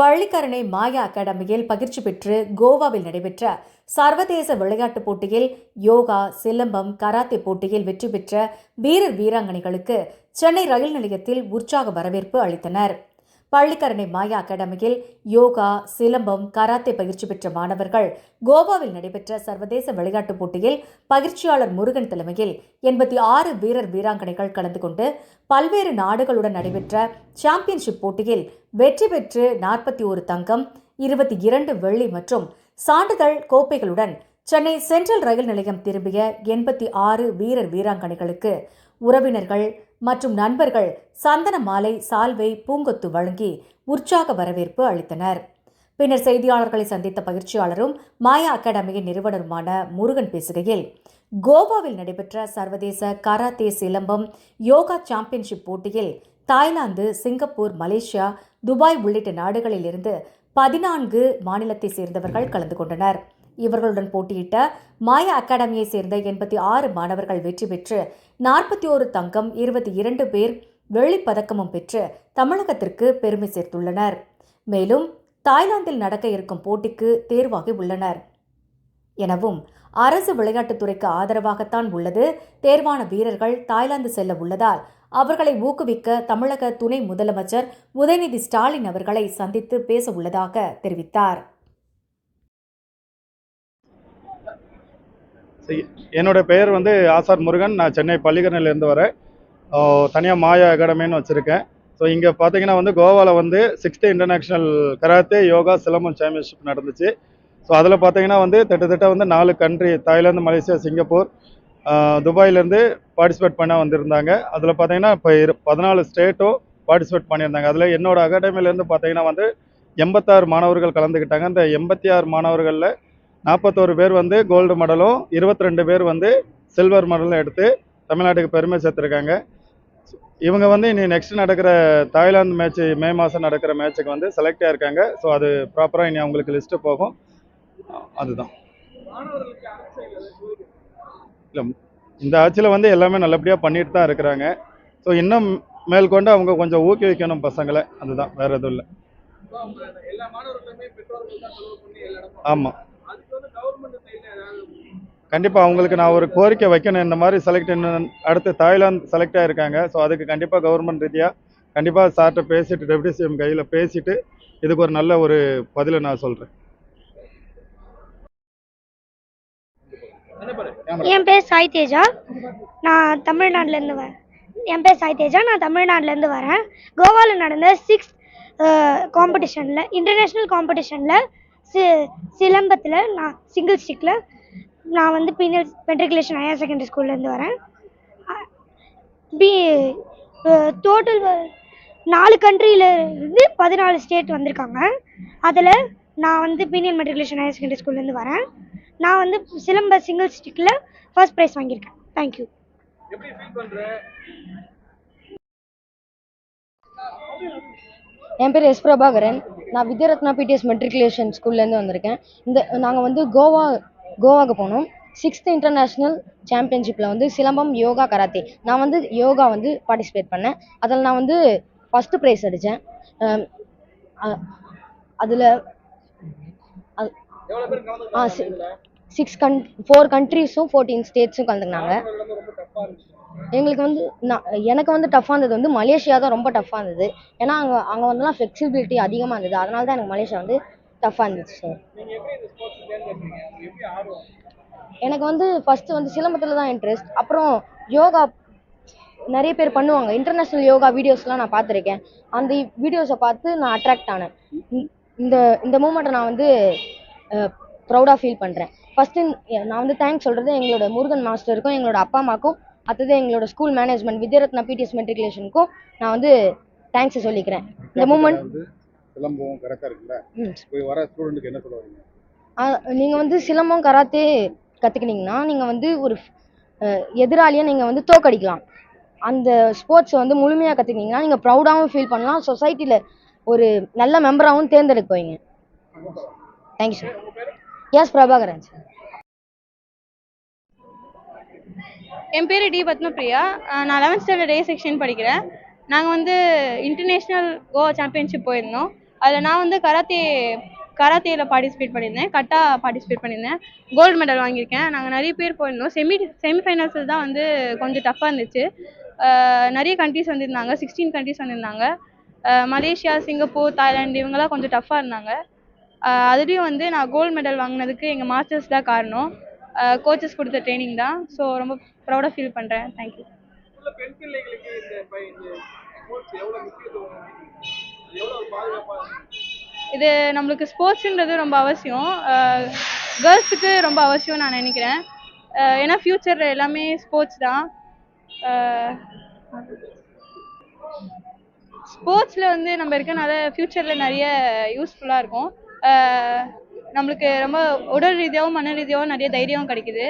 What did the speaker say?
பள்ளிக்கரணை மாயா அகாடமியில் பயிற்சி பெற்று கோவாவில் நடைபெற்ற சர்வதேச விளையாட்டுப் போட்டியில் யோகா சிலம்பம் கராத்தே போட்டியில் வெற்றி பெற்ற வீரர் வீராங்கனைகளுக்கு சென்னை ரயில் நிலையத்தில் உற்சாக வரவேற்பு அளித்தனர். பள்ளிக்கரணை மாயா அகாடமியில் யோகா சிலம்பம் கராத்தே பயிற்சி பெற்ற மாணவர்கள் கோவாவில் நடைபெற்ற சர்வதேச விளையாட்டுப் போட்டியில் பயிற்சியாளர் முருகன் தலைமையில் எண்பத்தி ஆறு வீரர் வீராங்கனைகள் கலந்து கொண்டு பல்வேறு நாடுகளுடன் நடைபெற்ற சாம்பியன்ஷிப் போட்டியில் வெற்றி பெற்று நாற்பத்தி ஒரு தங்கம் இருபத்தி இரண்டு வெள்ளி மற்றும் சான்றிதழ் கோப்பைகளுடன் சென்னை சென்ட்ரல் ரயில் நிலையம் திரும்பிய எண்பத்தி ஆறு வீரர் வீராங்கனைகளுக்கு உறவினர்கள் மற்றும் நண்பர்கள் சந்தன மாலை சால்வை பூங்கொத்து வழங்கி உற்சாக வரவேற்பு அளித்தனர். பின்னர் செய்தியாளர்களை சந்தித்த பயிற்சியாளரும் மாயா அகாடமியின் நிறுவனருமான முருகன் பேசுகையில் கோவாவில் நடைபெற்ற சர்வதேச கராத்தே சிலம்பம் யோகா சாம்பியன்ஷிப் போட்டியில் தாய்லாந்து சிங்கப்பூர் மலேசியா துபாய் உள்ளிட்ட நாடுகளிலிருந்து பதினான்கு மாநிலத்தைச் சேர்ந்தவர்கள் கலந்து கொண்டனர். இவர்களுடன் போட்டியிட்ட மாயா அகாடமியைச் சேர்ந்த எண்பத்தி ஆறு மாணவர்கள் வெற்றி பெற்று நாற்பத்தி ஓரு தங்கம் இருபத்தி இரண்டு பேர் வெள்ளிப் பதக்கமும் பெற்று தமிழகத்திற்கு பெருமை சேர்த்துள்ளனர். மேலும் தாய்லாந்தில் நடக்க இருக்கும் போட்டிக்கு தேர்வாகி உள்ளனர். எனவும் அரசு விளையாட்டுத்துறைக்கு ஆதரவாகத்தான் உள்ளது தேர்வான வீரர்கள் தாய்லாந்து செல்ல உள்ளதால் அவர்களை ஊக்குவிக்க தமிழக துணை முதலமைச்சர் உதயநிதி ஸ்டாலின் அவர்களை சந்தித்து பேச உள்ளதாக தெரிவித்தார். என்னோடய என்னோட பெயர் வந்து ஆசார் முருகன். நான் சென்னை பள்ளிக்கரணிலேருந்து வரேன். தனியாக மாயா அகாடமின்னு வச்சுருக்கேன். ஸோ இங்கே பார்த்தீங்கன்னா வந்து கோவாவில் வந்து sixth international karate yoga silambam championship நடந்துச்சு. ஸோ அதில் பார்த்தீங்கன்னா வந்து கிட்டத்தட்ட வந்து நாலு கண்ட்ரி தாய்லாந்து மலேசியா சிங்கப்பூர் துபாயிலேருந்து பார்ட்டிசிபேட் பண்ண வந்திருந்தாங்க. அதில் பார்த்தீங்கன்னா இப்போ இரு பதினாலு ஸ்டேட்டும் பார்ட்டிசிபேட் பண்ணியிருந்தாங்க. அதில் என்னோடய அகாடமிலேருந்து பார்த்தீங்கன்னா வந்து எண்பத்தாறு மாணவர்கள் கலந்துக்கிட்டாங்க. அந்த எண்பத்தி ஆறு மாணவர்களில் நாற்பத்தோரு பேர் வந்து கோல்டு மெடலும் இருபத்தி ரெண்டு பேர் வந்து சில்வர் மெடலும் எடுத்து தமிழ்நாட்டுக்கு பெருமை சேர்த்துருக்காங்க. இவங்க வந்து இனி நெக்ஸ்ட் நடக்கிற தாய்லாந்து மேட்ச் மே மாதம் நடக்கிற மேட்ச்சுக்கு வந்து செலக்ட் ஆகிருக்காங்க ஸோ அது ப்ராப்பராக இனி அவங்களுக்கு லிஸ்ட்டு போகும். அதுதான். இல்லை இந்த ஆட்சியில் வந்து எல்லாமே நல்லபடியாக பண்ணிட்டு தான் இருக்கிறாங்க. ஸோ இன்னும் மேற்கொண்டு அவங்க கொஞ்சம் ஊக்குவிக்கணும் பசங்களை. அதுதான் வேறு எதுவும் இல்லை. ஆமாம் கண்டிப்பாக அவங்களுக்கு நான் ஒரு கோரிக்கை வைக்கணும். இந்த மாதிரி செலக்ட் அடுத்து தாய்லாந்து செலக்ட் ஆயிருக்காங்க. ஸோ அதுக்கு கண்டிப்பாக கவர்மெண்ட் ரீதியாக கண்டிப்பாக சார்கிட்ட பேசிட்டு டெப்டி சிஎம் கையில் பேசிட்டு இதுக்கு ஒரு நல்ல ஒரு பதிலை நான் சொல்கிறேன் என் பேர் சாய் தேஜா. நான் தமிழ்நாட்டிலேருந்து வரேன் என் பேர் சாய் தேஜா. நான் தமிழ்நாட்டிலேருந்து வரேன். கோவாவில் நடந்த சிக்ஸ் காம்படிஷனில் இன்டர்நேஷ்னல் காம்படிஷனில் சி சிலம்பத்தில் நான் சிங்கிள் ஸ்டிக்கில் நான் வந்து பீனியல் மெட்ரிகுலேஷன் ஹையர் செகண்டரி ஸ்கூல்லேருந்து வரேன். பி டோட்டல் நாலு கண்ட்ரியில இருந்து பதினாலு ஸ்டேட் வந்திருக்காங்க. அதில் நான் வந்து பீனியல் மெட்ரிகுலேஷன் ஹையர் செகண்டரி ஸ்கூல்லேருந்து வரேன். நான் வந்து சிலம்ப சிங்கிள் ஸ்டிக்கில் ஃபர்ஸ்ட் ப்ரைஸ் வாங்கியிருக்கேன். தேங்க்யூ எப்படி ஃபீல் பண்ற? என் பேர் எஸ் பிரபாகரன். நான் வித்யாரத்னா பிடிஎஸ் மெட்ரிகுலேஷன் ஸ்கூல்லேருந்து வந்திருக்கேன். இந்த நாங்கள் வந்து கோவா கோவாக்கு போனோம். சிக்ஸ்த் இன்டர்நேஷ்னல் சாம்பியன்ஷிப்பில் வந்து சிலம்பம் யோகா கராத்தே. நான் வந்து யோகா வந்து பார்ட்டிசிபேட் பண்ணேன். அதில் நான் வந்து ஃபஸ்ட்டு ப்ரைஸ் அடித்தேன் அதில் ஆ சிக்ஸ் கன் ஃபோர் கண்ட்ரீஸும் ஃபோர்டீன் ஸ்டேட்ஸும் கலந்துக்கினாங்க. எங்களுக்கு வந்து நான் எனக்கு வந்து டஃப்பாக இருந்தது வந்து மலேசியா தான் ரொம்ப டஃப்பாக இருந்தது ஏன்னா அங்கே அங்கே வந்துலாம் ஃப்ளெக்சிபிலிட்டி அதிகமாக இருந்தது. அதனால தான் எனக்கு மலேசியா வந்து டஃப்பாக இருந்துச்சு சார் எனக்கு வந்து ஃபஸ்ட்டு வந்து சிலம்பத்தில் தான் இன்ட்ரெஸ்ட் அப்புறம் யோகா நிறைய பேர் பண்ணுவாங்க. இன்டர்நேஷ்னல் யோகா வீடியோஸ்லாம் நான் பார்த்துருக்கேன். அந்த வீடியோஸை பார்த்து நான் அட்ராக்ட் ஆனேன். இந்த- இந்த இந்த மூமெண்ட்டை நான் வந்து ப்ரௌடாக ஃபீல் பண்ணுறேன் ஃபஸ்ட்டு நான் வந்து தேங்க்ஸ் சொல்கிறது எங்களோட முருகன் மாஸ்டருக்கும் எங்களோட அப்பா அம்மாக்கும் அடுத்தது எங்களோட ஸ்கூல் மேனேஜ்மெண்ட் வித்யாரத்னா பிடிஎஸ் மெட்ரிகுலேஷனுக்கும் நான் வந்து தேங்க்ஸை சொல்லிக்கிறேன். இந்த மூமெண்ட் சிலம்பம் கரெக்டாக இருக்குல்ல? போய் வர ஸ்டூடெண்ட்டுக்கு என்ன சொல்லுவாங்க நீங்கள் வந்து சிலம்பம் கராத்தே கற்றுக்கினீங்கன்னா நீங்கள் வந்து ஒரு எதிராளியை நீங்கள் வந்து தோக்கடிக்கலாம். அந்த ஸ்போர்ட்ஸை வந்து முழுமையாக கற்றுக்கினீங்கன்னா நீங்கள் ப்ரௌடாகவும் ஃபீல் பண்ணலாம். சொசைட்டியில் ஒரு நல்ல மெம்பராகவும் தேர்ந்தெடுப்பீங்க thank you sir S Prabhakaran sir என் பேர் டி பத்மபிரியா. நான் லெவன்த் ஸ்டாண்டர்ட் ஏ செக்ஷன் படிக்கிறேன். நாங்கள் வந்து இன்டர்நேஷ்னல் கோவா சாம்பியன்ஷிப் போயிருந்தோம். அதில் நான் வந்து கராத்தே கராத்தேயில் பார்ட்டிசிபேட் பண்ணியிருந்தேன். கட்டா பார்ட்டிசிபேட் பண்ணியிருந்தேன். கோல்டு மெடல் வாங்கியிருக்கேன். நாங்கள் நிறைய பேர் போயிருந்தோம். செமி செமிஃபைனல்ஸில் தான் வந்து கொஞ்சம் டஃப்பாக இருந்துச்சு. நிறைய கண்ட்ரிஸ் வந்திருந்தாங்க. சிக்ஸ்டீன் கண்ட்ரிஸ் வந்திருந்தாங்க. மலேசியா சிங்கப்பூர் தாய்லாந்து இவங்கெல்லாம் கொஞ்சம் டஃப்பாக இருந்தாங்க. அதுலேயும் வந்து நான் கோல்டு மெடல் வாங்கினதுக்கு எங்கள் மாஸ்டர்ஸ் தான் காரணம். கோச்சஸ் கொடுத்த ட்ரைனிங் தான். ஸோ ரொம்ப ப்ரௌடாக ஃபீல் பண்ணுறேன் தேங்க்யூ இது நம்மளுக்கு ஸ்போர்ட்ஸுன்றது ரொம்ப அவசியம். கேர்ள்ஸுக்கு ரொம்ப அவசியம் நான் நினைக்கிறேன். ஏன்னா ஃப்யூச்சர் எல்லாமே ஸ்போர்ட்ஸ் தான். ஸ்போர்ட்ஸில் வந்து நம்ம இருக்கனால ஃப்யூச்சரில் நிறைய யூஸ்ஃபுல்லாக இருக்கும். நம்மளுக்கு ரொம்ப உடல் ரீதியாகவும் மன ரீதியாகவும் நிறைய தைரியம் கிடைக்குது.